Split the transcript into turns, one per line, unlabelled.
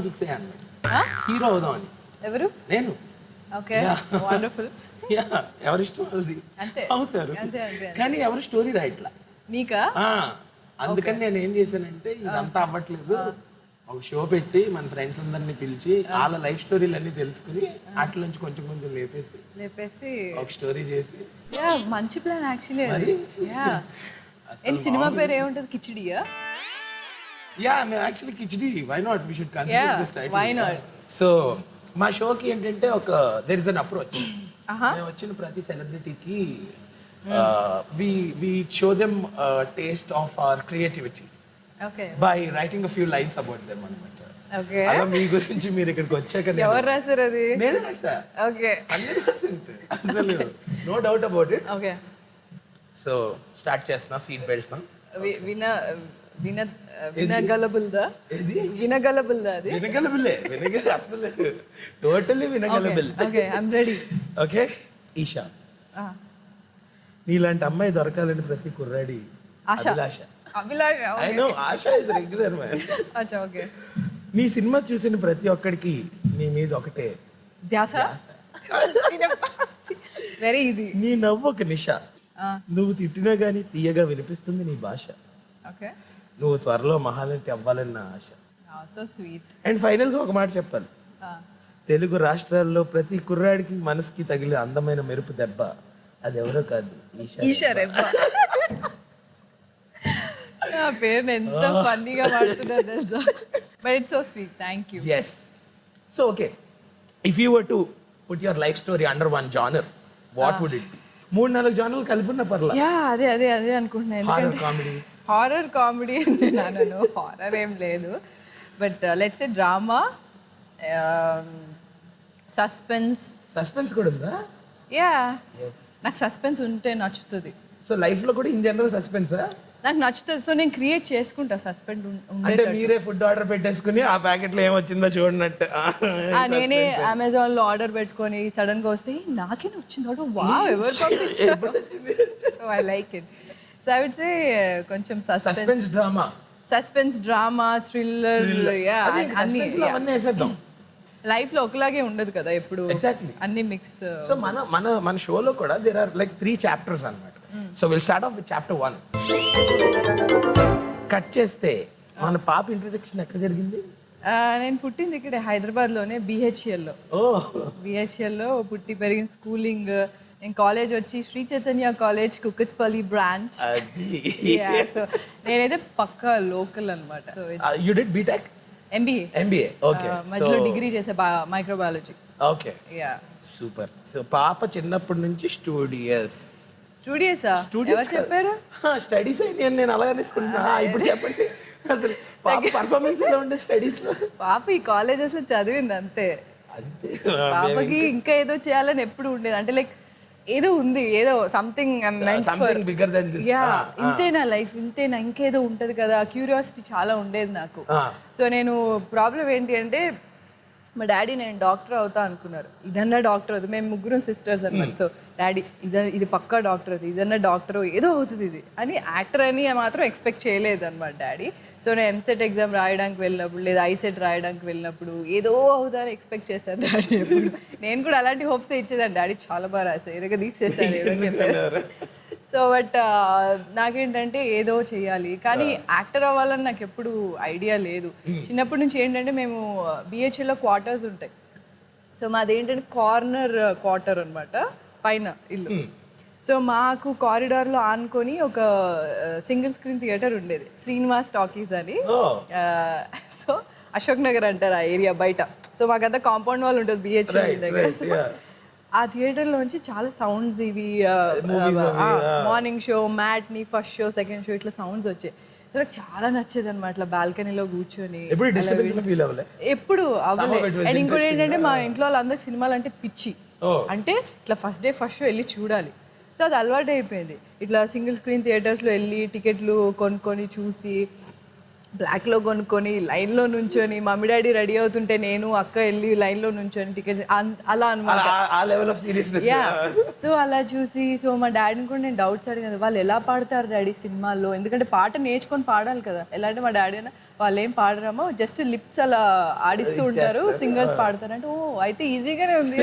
Fix అయ్యాను hero అవుదామని
ఎవరు?
నేను.
ఓకే. వండర్ఫుల్
యా ఎవరిష్టం వాళ్ళది?
అంతే.
అవుతారు. కానీ ఎవరు స్టోరీ రాయట్లా ఆ, అందుకని నేను ఏం చేశానంటే ఇదంతా అవ్వట్లేదు. ఒక షో పెట్టి మన ఫ్రెండ్స్ అందరిని పిలిచి వాళ్ళ లైఫ్ స్టోరీలు అన్ని తెలుసుకుని అట్ల నుంచి కొంచెం కొంచెం లేపేసి
లేపేసి
ఒక స్టోరీ చేసి
యా మంచి ప్లాన్ యాక్చువల్లీ సినిమా పేరు ఏముంటుంది? కిచిడియా?
యా మేము actually khichdi why not we should consider this
why not?
So మా షోకి ఏంటంటే ఒక దెర్ ఇస్ అన్ అప్రోచ్ మేము వచ్చిన ప్రతి సెలబ్రిటీకి we we show them taste of our creativity by writing a few lines about them అనమాట అలా మీ గురించి మీరు ఇక్కడికి వచ్చాక
ఎవరు రాశారు అది?
నేనే రాసా
ఓకే
అసలు no doubt about it
okay
so start చేస్తున్నా సీట్ బెల్ట్స్
విన విన వినగలబుల్దా? వినగలబుల్దా అది?
వినగలబిల్లే వినగల అసలు totally వినగలబిల్.
Okay I'm ready
okay Eesha. నీలాంటి అమ్మాయి దొరకాలని ప్రతి కుర్రాడి
ఆశ.
అభిలాష.
అభిలాష్
ఐ నో ఆశ ఇస్ రెగ్యులర్ మ్యాన్
అచ్చా ఓకే.
నీ సినిమా చూసిన ప్రతి ఒక్కడికి నీ మీద ఒకటే
ధ్యాస? వెరీ ఈజీ
నీ నవ్వు ఒక నిష. నువ్వు తిట్టినా గానీ తీయగా వినిపిస్తుంది నీ భాష.
ఓకే.
నువ్వు త్వరలో మహానటి అవ్వాలని నా ఆశ.
సో స్వీట్
అండ్ ఫైనల్గా ఒక మాట చెప్పాలి. తెలుగు రాష్ట్రాల్లో ప్రతి కుర్రాడికి మనసుకి తగిలే అందమైన మెరుపు దెబ్బ అది ఎవరో కాదు
ఈశ్వర్ నా పేరు ఎంత ఫన్నీగా తెలుసా? But it's so sweet thank you
yes so okay if you were to put your life story under one genre what would it మూడు నాలుగు జానర్లు కలిపిన పర్లా
యా అదే అదే అదే అనుకుంటున్నాను
హారర్ కామెడీ
హారర్ కామెడీ నేను హారర్ ఏం లేదు. But let's a drama suspense
suspense కూడా ఉందా?
యా నాకు సస్పెన్స్ ఉంటే నచ్చుతుంది.
సో లైఫ్లో కూడా ఇన్ జనరల్ సస్పెన్సా
నాకు నచ్చుతుంది. సో నేను క్రియేట్ చేసుకుంటా సస్పెండ్
అంటే మీరే ఫుడ్ ఆర్డర్ పెట్టేసుకుని ఆ ప్యాకెట్లో ఏమొచ్చిందో చూడనట్టు
నేనే అమెజాన్లో ఆర్డర్ పెట్టుకొని సడన్గా వస్తే "ఏ, నాకే వచ్చింది వా ఎవరు పంపించారు? I like it so I would say uh, కొంచెం suspense
drama
suspense drama thriller yeah అన్ని
వేసేద్దాం.
లైఫ్లో ఒకలాగే ఉండదు కదా ఎప్పుడు.
ఎగ్జాక్ట్లీ
అన్ని మిక్స్
సో మన మన మన షోలో కూడా there are like three chapters అన్నమాట. So will start off with chapter one cut చేస్తే మన పాప ఇంట్రడక్షన్ ఎక్కడ జరిగింది?
నేను పుట్టింది ఇక్కడ హైదరాబాద్లోనే BHL లో.
ఓ.
BHL లో పుట్టి పెరిగిన స్కూలింగ్ నేను కాలేజ్ వచ్చి Sri Chaitanya college Kukatpally branch so నేనైతే పక్కా లోకల్ అనమాట so
you did BTech
MBA
MBA okay
మధ్యలో డిగ్రీ చేసే microbiology
okay
yeah
super so పాప చిన్నప్పటి నుంచి స్టూడియస్
స్టూడియోసా ఎవరు చెప్పారు?
స్టడీస్ అయ్యి నేను అలా అనేసుకుంటున్నా ఇప్పుడు చెప్పండి. అసలు పాప పర్ఫార్మెన్స్ ఎలా ఉండే స్టడీస్లో?
పాప ఈ కాలేజెస్లో చదివింది అంతే.
అంతే.
పాపకి ఇంకా ఏదో చేయాలని ఎప్పుడు ఉండేది. అంటే లైక్ ఏదో ఉంది. ఏదో something
something bigger than this
yeah ఇంతేనా లైఫ్ ఇంతేనా? ఇంకేదో ఉంటది కదా. క్యూరియాసిటీ చాలా ఉండేది నాకు. సో నేను ప్రాబ్లం ఏంటి అంటే మా డాడీ నేను డాక్టర్ అవుతా అనుకున్నారు. ఇదన్నా డాక్టర్ అవుతుంది. మేము ముగ్గురం సిస్టర్స్ అన్నమాట. సో డాడీ ఇద ఇది పక్కా డాక్టర్ అవుతుంది ఇదన్నా డాక్టర్ ఏదో అవుతుంది ఇది. అని యాక్టర్ అని మాత్రం ఎక్స్పెక్ట్ చేయలేదు అనమాట డాడీ. సో నేను ఎంసెట్ ఎగ్జామ్ రాయడానికి వెళ్ళినప్పుడు లేదా ఐసెట్ రాయడానికి వెళ్ళినప్పుడు ఏదో అవుతారని ఎక్స్పెక్ట్ చేశాను డాడీ నేను కూడా అలాంటి హోప్స్ ఇచ్చేదాన్ని. డాడీ చాలా బాగా రాశారు. ఎరగ తీసేసారు ఏదో చెప్పారు. సో బట్ నాకేంటంటే ఏదో చేయాలి కానీ యాక్టర్ అవ్వాలని నాకు ఎప్పుడు ఐడియా లేదు. చిన్నప్పటి నుంచి ఏంటంటే మేము బిహెచ్ఎల్లో క్వార్టర్స్ ఉంటాయి. సో మాది ఏంటంటే కార్నర్ క్వార్టర్ అన్నమాట. పైన ఇల్లు. సో మాకు కారిడార్లో ఆనుకొని ఒక సింగిల్ స్క్రీన్ థియేటర్ ఉండేది. శ్రీనివాస్ టాకీస్ అని. సో అశోక్ నగర్ అంటారు ఆ ఏరియా బయట. సో మాకంతా కాంపౌండ్ వాల్ ఉంటుంది బిహెచ్ఎల్ దగ్గర. ఆ థియేటర్ లోంచి చాలా సౌండ్స్ ఇవి morning show matinee first show second show ఇట్లా సౌండ్స్ వచ్చాయి. సో నాకు చాలా నచ్చేది అనమాట ఇట్లా బాల్కనీలో కూర్చొని
ఎప్పుడు డిస్టర్బెన్స్లో ఫీల్ అవ్వలే?
ఎప్పుడు అవ్వలే.
Some of it was
and ఇంకోటి ఏంటంటే మా ఇంట్లో వాళ్ళందరికి సినిమాలు అంటే పిచ్చి. అంటే ఇట్లా ఫస్ట్ డే ఫస్ట్ షో వెళ్ళి చూడాలి. సో అది అలవాటు అయిపోయింది ఇట్లా సింగిల్ స్క్రీన్ థియేటర్స్లో వెళ్ళి టికెట్లు కొనుక్కొని చూసి బ్లాక్లో కొనుక్కొని లైన్లో నుంచొని మమ్మీ డాడీ రెడీ అవుతుంటే నేను అక్క వెళ్ళి లైన్లో నుంచొని టికెట్ అలా అనమాట సో అలా చూసి సో మా డాడీని కూడా నేను డౌట్స్ అడిగాను. వాళ్ళు ఎలా పాడతారు డాడీ సినిమాల్లో? ఎందుకంటే పాట నేర్చుకొని పాడాలి కదా. ఎలా అంటే మా డాడీ అన్న వాళ్ళు ఏం పాడరామో జస్ట్ లిప్స్ అలా ఆడిస్తూ ఉంటారు సింగర్స్ పాడతారు అంటే ఓ అయితే ఈజీగానే ఉంది.